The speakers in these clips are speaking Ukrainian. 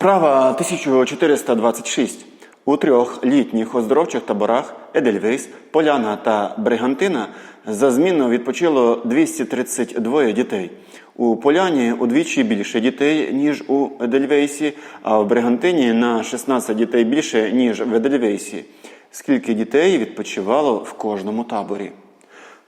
Вправа 1426. У трьох літніх оздоровчих таборах Едельвейс, Поляна та Бригантина за зміну відпочило 232 дітей. У Поляні удвічі більше дітей, ніж у Едельвейсі, а в Бригантині на 16 дітей більше, ніж в Едельвейсі. Скільки дітей відпочивало в кожному таборі?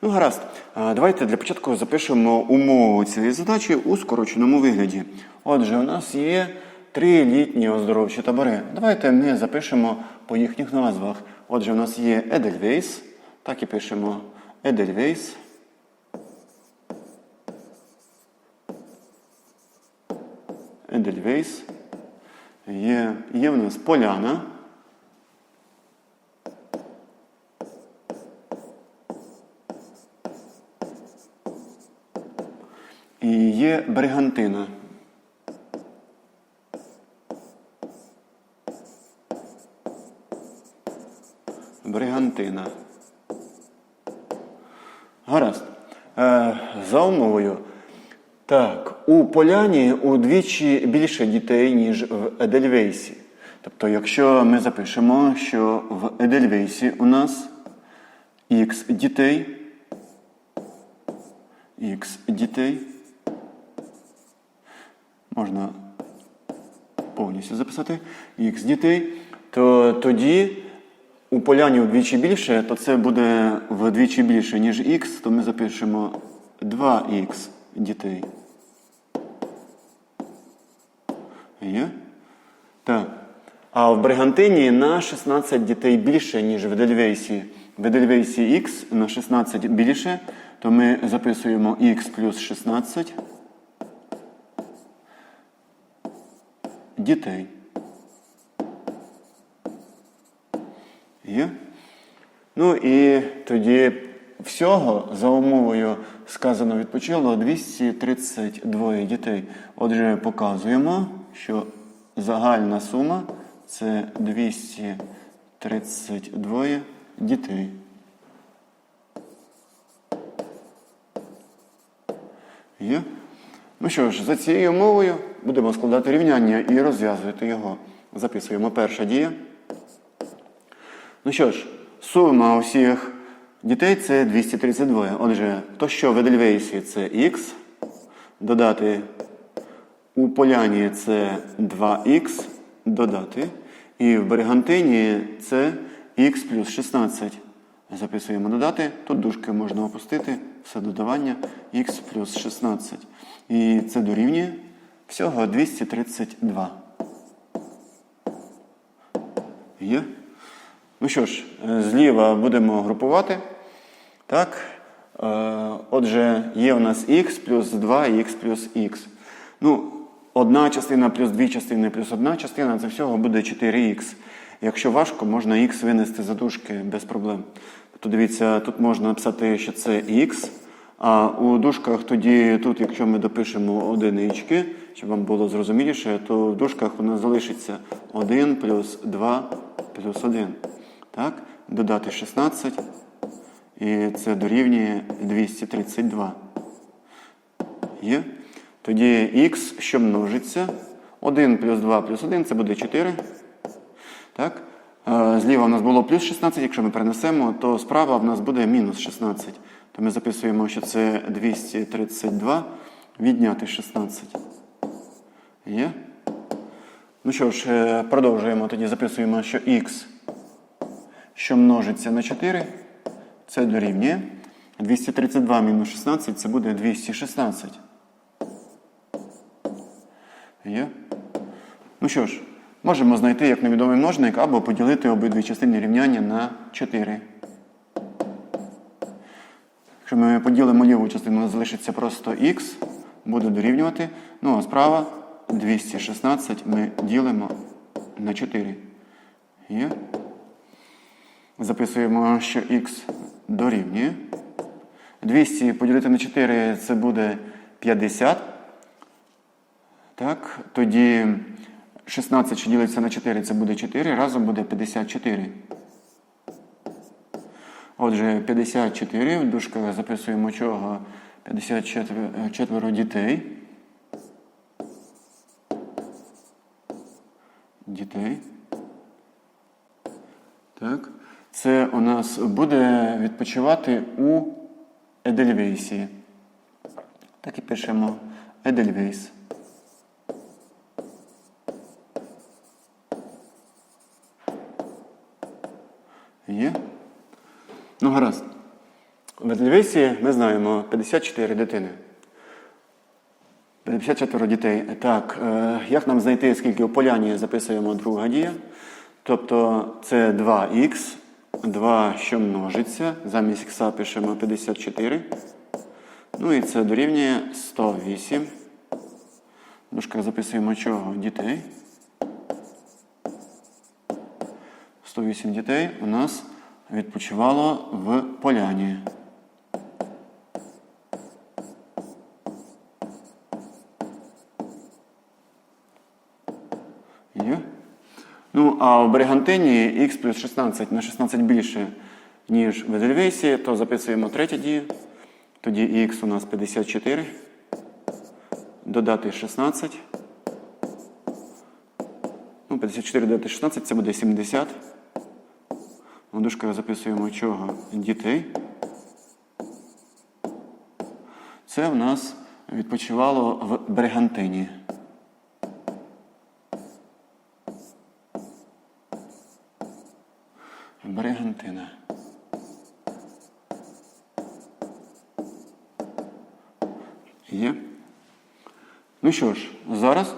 Ну, гаразд. Давайте для початку запишемо умову цієї задачі у скороченому вигляді. Отже, у нас є три літні оздоровчі табори. Давайте ми запишемо по їхніх назвах. Отже, у нас є Едельвейс. Так і пишемо Едельвейс. Едельвейс. Є, є в нас Поляна. І є Бригантина. Гаразд. Е, за умовою. Так, у Поляні удвічі більше дітей, ніж в Едельвейсі. Тобто, якщо ми запишемо, що в Едельвейсі у нас х дітей, х дітей, можна повністю записати х дітей, то тоді у поляні вдвічі більше, то це буде вдвічі більше, ніж х, то ми запишемо 2х дітей. Є? Так. А в Бригантині на 16 дітей більше, ніж в Едельвейсі. В Едельвейсі х на 16 більше, то ми записуємо х плюс 16 дітей. Є? Ну і тоді всього за умовою сказано відпочило 232 дітей. Отже, показуємо, що загальна сума це 232 дітей. Є? Ну що ж, за цією умовою будемо складати рівняння і розв'язувати його. Записуємо перша дія. Ну що ж, сума усіх дітей це 232. Отже, то що в Едельвейсі це х, додати у Поляні це 2х, додати. І в Бригантині це х плюс 16. Записуємо додати. Тут дужки можна опустити. Все додавання х плюс 16. І це дорівнює всього 232. Є? Ну що ж, е, зліва будемо групувати. Так. Е, Отже, є у нас х плюс 2 х плюс х. Ну, одна частина плюс дві частини плюс одна частина це всього буде 4х. Якщо важко, можна х винести за дужки без проблем. Тобто дивіться, тут можна написати, що це х. А у дужках тоді, тут, якщо ми допишемо одинички, щоб вам було зрозуміліше, то в дужках у нас залишиться 1 плюс 2 плюс 1. Так? Додати 16. І це дорівнює 232. Є? Тоді х, що множиться. 1 плюс 2 плюс 1 це буде 4. Так? Е, Зліва у нас було плюс 16, якщо ми перенесемо, то справа в нас буде мінус 16. То ми записуємо, що це 232 відняти 16. Є? Ну що ж, е, продовжуємо. Тоді записуємо, що х, що множиться на 4, це дорівнює. 232 мінус 16 це буде 216. Є? Ну що ж, можемо знайти як невідомий множник або поділити обидві частини рівняння на 4. Якщо ми поділимо ліву частину, залишиться просто х, буде дорівнювати. Ну а справа 216 ми ділимо на 4. Є? Записуємо, що х дорівнює. 200 поділити на 4 це буде 50. Так, тоді 16, що ділиться на 4, це буде 4, разом буде 54. Отже, 54 в дужках записуємо чого? 54 дітей. дітей. Так. Це у нас буде відпочивати у Едельвейсі. Так і пишемо Едельвейс. Є? Ну, гаразд. В Едельвейсі ми знаємо 54 дитини. 54 дітей. Так, е, як нам знайти, скільки у поляні записуємо друга дія? Тобто це 2х, 2, що множиться. Замість х пишемо 54. Ну і це дорівнює 108. Дужка записуємо чого? Дітей. 108 дітей у нас відпочивало в поляні. Є. Ну, а в Бригантині х плюс 16 на 16 більше, ніж в Едельвейсі, то записуємо третю дію. Тоді х у нас 54. Додати 16. Ну, 54 додати 16 це буде 70. У дужках записуємо чого? Дітей. Це в нас відпочивало в Бригантині. Бригантина. Є. Ну що ж, зараз.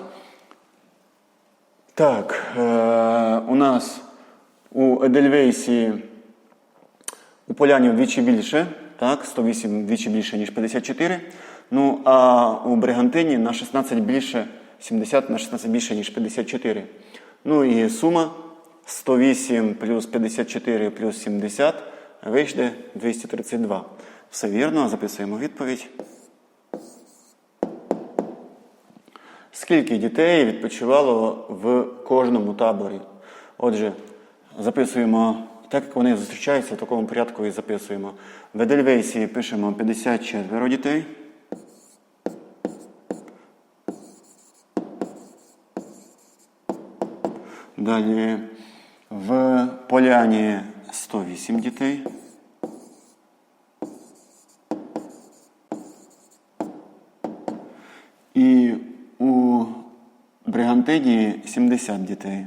Так, е, у нас у Едельвейсі у Поляні вдвічі більше, так, 108 вдвічі більше, ніж 54. Ну, а у Бригантині на 16 більше, 70 на 16 більше, ніж 54. Ну і сума 108 плюс 54 плюс 70 вийде 232. Все вірно, записуємо відповідь. Скільки дітей відпочивало в кожному таборі? Отже, записуємо так, як вони зустрічаються, в такому порядку і записуємо. В Едельвейсі пишемо 54 дітей. Далі в Поляні 108 дітей. І у Бригантині 70 дітей.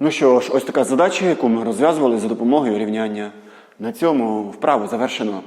Ну що ж, ось така задача, яку ми розв'язували за допомогою рівняння. На цьому вправу завершено.